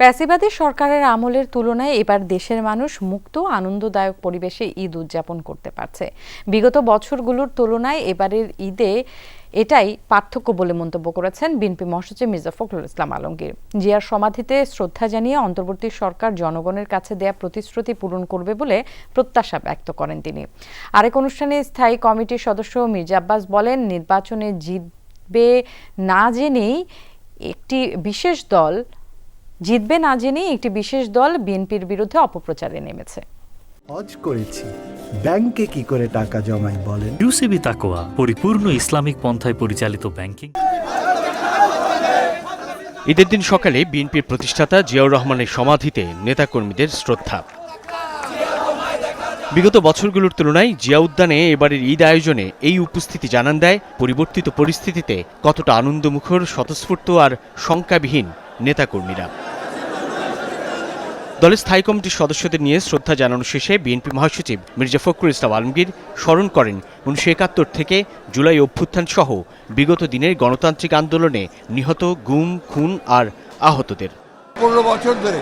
প্যাসিবাদী সরকারের আমলের তুলনায় এবার দেশের মানুষ মুক্ত, আনন্দদায়ক পরিবেশে ঈদ উদযাপন করতে পারছে। বিগত বছরগুলোর তুলনায় এবারের ঈদে এটাই পার্থক্য বলে মন্তব্য করেছেন বিএনপি মহাসচিব মির্জা ফখরুল ইসলাম আলমগীর। জিয়ার সমাধিতে শ্রদ্ধা জানিয়ে অন্তর্বর্তী সরকার জনগণের কাছে দেয়া প্রতিশ্রুতি পূরণ করবে বলে প্রত্যাশা ব্যক্ত করেন তিনি। আরেক অনুষ্ঠানে স্থায়ী কমিটির সদস্য মির্জা আব্বাস বলেন, নির্বাচনে জিতবে না জেনেই একটি বিশেষ দল জিতবে না জেনেই একটি বিশেষ দল বিএনপির বিরুদ্ধে অপপ্রচারে নেমেছে। হজ করেছি। ব্যাংকে কি করে টাকা জমাই বলেন? ইউসিবি তাকোয়া পরিপূর্ণ ইসলামিক পন্থায় পরিচালিত ব্যাংকিং। ঈদের দিন সকালে বিএনপির প্রতিষ্ঠাতা জিয়াউর রহমানের সমাধিতে নেতাকর্মীদের শ্রদ্ধা। বিগত বছরগুলোর তুলনায় জিয়া উদ্যানে এবারের ঈদ আয়োজনে এই উপস্থিতি জানান দেয় পরিবর্তিত পরিস্থিতিতে কতটা আনন্দমুখর স্বতঃস্ফূর্ত আর শঙ্কাবিহীন নেতাকর্মীরা। দলের স্থায়ী কমিটির সদস্যদের নিয়ে শ্রদ্ধা জানানো শেষে বিএনপি মহাসচিব মির্জা ফখরুল ইসলাম আলমগীর স্মরণ করেন উনিশশো একাত্তর থেকে জুলাই অভ্যুত্থান সহ বিগত দিনের গণতান্ত্রিক আন্দোলনে নিহত গুম, খুন আর আহতদের। পনেরো বছর ধরে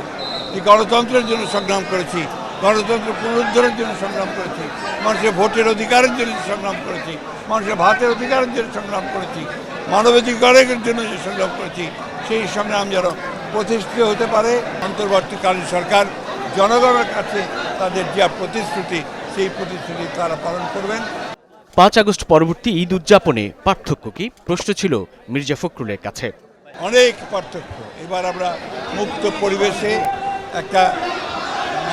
গণতন্ত্রের জন্য সংগ্রাম করেছি গণতন্ত্র পুনরুদ্ধারের জন্য সংগ্রাম করেছি, মানুষের ভোটের অধিকারের জন্য সংগ্রাম করেছি, মানুষের ভাতের অধিকারের জন্য সংগ্রাম করেছি, মানবাধিকারের জন্য যে সংগ্রাম করেছি, সেই সংগ্রাম যেন প্রতিষ্ঠিত হতে পারে। অন্তর্বর্তীকালীন সরকার জনগণের কাছে তাদের যা প্রতিশ্রুতি সেই প্রতিশ্রুতি তারা পালন করবেন। পাঁচ আগস্ট পরবর্তী ঈদ উদযাপনে পার্থক্য কি? প্রশ্ন ছিল মির্জা ফখরুলের কাছে। অনেক পার্থক্য। এবার আমরা মুক্ত পরিবেশে একটা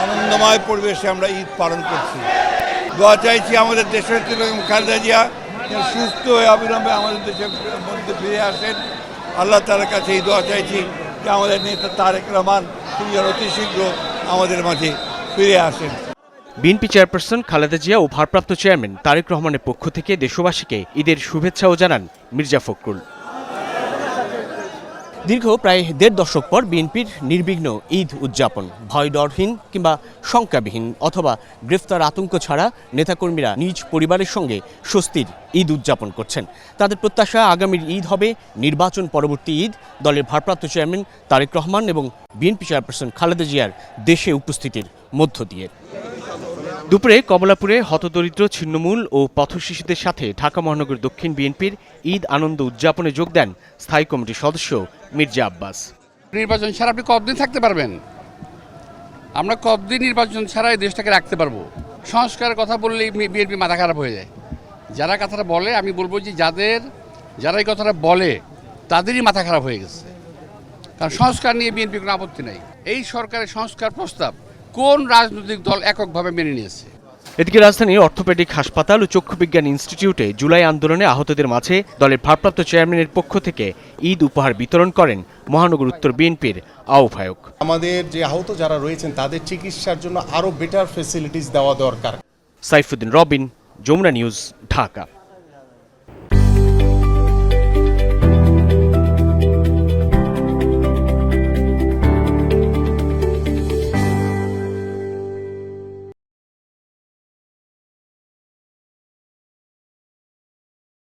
আনন্দময় পরিবেশে আমরা ঈদ পালন করছি। দোয়া চাইছি আমাদের দেশের খালেদা জিয়া সুস্থ হয়ে অবিলম্বে আমাদের দেশের মধ্যে ফিরে আসেন। আল্লাহ তালার কাছে এই দোয়া চাইছি। যে আমাদের নেতা তারেক রহমান তিনি যেন অতি শীঘ্র আমাদের মাঝে ফিরে আসেন। বিএনপি চেয়ারপারসন খালেদা জিয়া ও ভারপ্রাপ্ত চেয়ারম্যান তারেক রহমানের পক্ষ থেকে দেশবাসীকে ঈদের শুভেচ্ছাও জানান মির্জা ফখরুল। দীর্ঘ প্রায় দেড় দশক পর বিএনপির নির্বিঘ্ন ঈদ উদযাপন ভয় ডরহীন কিংবা শঙ্কাবিহীন অথবা গ্রেফতার আতঙ্ক ছাড়া নেতাকর্মীরা নিজ পরিবারের সঙ্গে স্বস্তির ঈদ উদযাপন করছেন। তাদের প্রত্যাশা আগামীর ঈদ হবে নির্বাচন পরবর্তী ঈদ। দলের ভারপ্রাপ্ত চেয়ারম্যান তারেক রহমান এবং বিএনপি চেয়ারপারসন খালেদা জিয়ার দেশে উপস্থিতির মধ্য দিয়ে। দুপুরে কমলাপুরে হতদরিদ্র ছিন্নমূল ও পথশিশুদের সাথে ঢাকা মহানগর দক্ষিণ বিএনপির ঈদ আনন্দ উদযাপনে যোগ দেন স্থায়ী কমিটির সদস্য মির্জা আব্বাস। নির্বাচন ছাড়া আপনি কতদিন থাকতে পারবেন? আমরা কতদিন নির্বাচন ছাড়া এই দেশটাকে রাখতে পারব? সংস্কারের কথা বললেই বিএনপি মাথা খারাপ হয়ে যায়। যারা কথাটা বলে, আমি বলব যে যাদের যারা এই কথাটা বলে, তাদেরই মাথা খারাপ হয়ে গেছে। কারণ সংস্কার নিয়ে বিএনপি কোনো আপত্তি নাই। এই সরকারের সংস্কার প্রস্তাব কোন রাজনৈতিক দল এককভাবে মেনে নিয়েছে? এদিকে রাজধানীর অর্থোপেডিক হাসপাতাল ও চক্ষুবিজ্ঞান ইনস্টিটিউটে জুলাই আন্দোলনে আহতদের মাঝে দলের ভারপ্রাপ্ত চেয়ারম্যানের পক্ষ থেকে ঈদ উপহার বিতরণ করেন মহানগর উত্তর বিএনপির আহ্বায়ক। আমাদের যে আহত যারা রয়েছেন তাদের চিকিৎসার জন্য আরও বেটার ফেসিলিটিস দেওয়া দরকার। সাইফুদ্দিন রবিন যমুনা নিউজ ঢাকা।